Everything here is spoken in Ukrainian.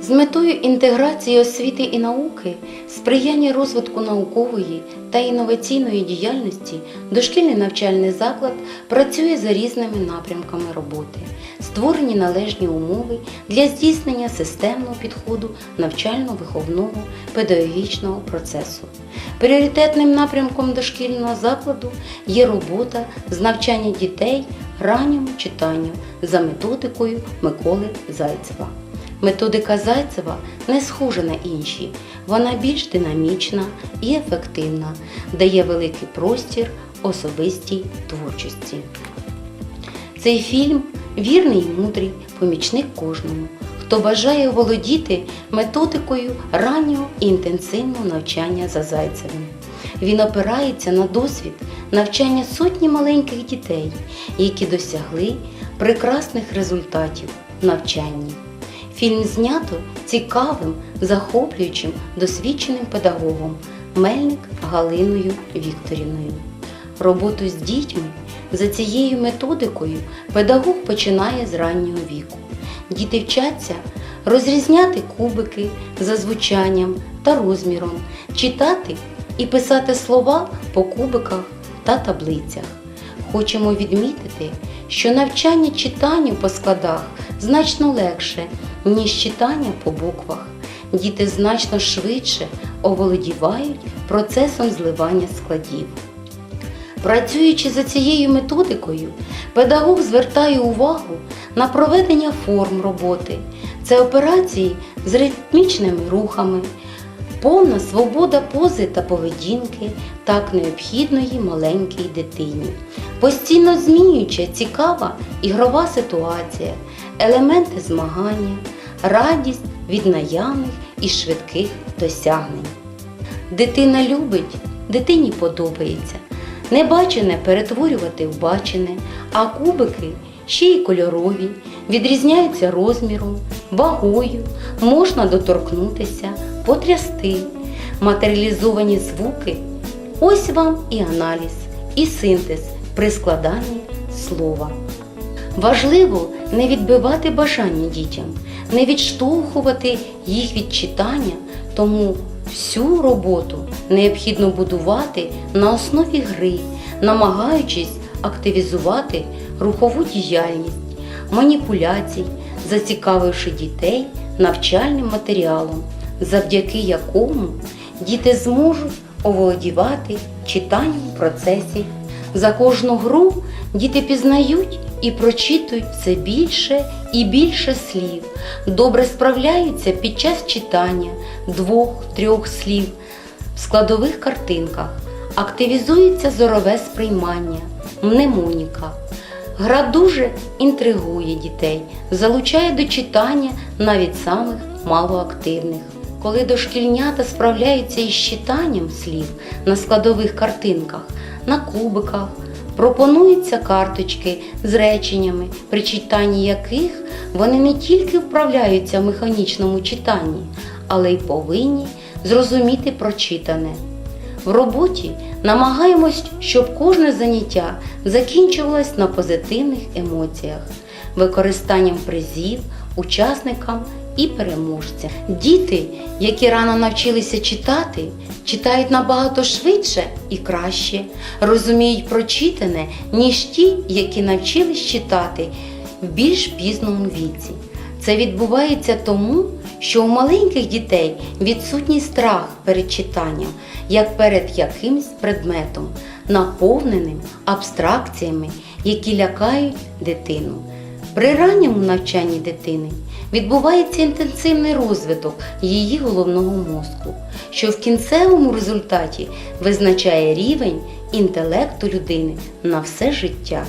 З метою інтеграції освіти і науки, сприяння розвитку наукової та інноваційної діяльності дошкільний навчальний заклад працює за різними напрямками роботи, створені належні умови для здійснення системного підходу навчально-виховного педагогічного процесу. Пріоритетним напрямком дошкільного закладу є робота з навчання дітей ранньому читанню за методикою Миколи Зайцева. Методика Зайцева не схожа на інші. Вона більш динамічна і ефективна, дає великий простір особистій творчості. Цей фільм вірний і мудрий помічник кожному, хто бажає володіти методикою раннього і інтенсивного навчання за Зайцевим. Він опирається на досвід навчання сотні маленьких дітей, які досягли прекрасних результатів в навчанні. Фільм знято цікавим, захоплюючим, досвідченим педагогом Мельник Галиною Вікторівною. Роботу з дітьми за цією методикою педагог починає з раннього віку. Діти вчаться розрізняти кубики за звучанням та розміром, читати і писати слова по кубиках та таблицях. Хочемо відмітити, що навчання читанню по складах значно легше, ніж читання по буквах. Діти значно швидше оволодівають процесом зливання складів. Працюючи за цією методикою, педагог звертає увагу на проведення форм роботи. Це операції з ритмічними рухами, повна свобода пози та поведінки, так необхідної маленькій дитині, постійно змінююча цікава ігрова ситуація, елементи змагання, радість від наявних і швидких досягнень. Дитина любить, дитині подобається. Небачене перетворювати в бачене, а кубики ще й кольорові, відрізняються розміром, вагою, можна доторкнутися, потрясти. Матеріалізовані звуки. Ось вам і аналіз, і синтез при складанні слова. Важливо не відбивати бажання дітям, не відштовхувати їх від читання, тому всю роботу необхідно будувати на основі гри, намагаючись активізувати рухову діяльність, маніпуляцій, зацікавивши дітей навчальним матеріалом, завдяки якому діти зможуть оволодівати читанням в процесі. За кожну гру діти пізнають і прочитують все більше і більше слів, добре справляються під час читання двох-трьох слів в складових картинках, активізується зорове сприймання, мнемоніка. Гра дуже інтригує дітей, залучає до читання навіть самих малоактивних. Коли дошкільнята справляються із читанням слів на складових картинках, на кубиках, пропонуються карточки з реченнями, при читанні яких вони не тільки вправляються в механічному читанні, але й повинні зрозуміти прочитане. В роботі намагаємось, щоб кожне заняття закінчувалось на позитивних емоціях, використанням призів учасникам і переможцям. Діти, які рано навчилися читати, читають набагато швидше і краще, розуміють прочитане, ніж ті, які навчились читати в більш пізному віці. Це відбувається тому, що у маленьких дітей відсутній страх перед читанням, як перед якимсь предметом, наповненим абстракціями, які лякають дитину. При ранньому навчанні дитини відбувається інтенсивний розвиток її головного мозку, що в кінцевому результаті визначає рівень інтелекту людини на все життя.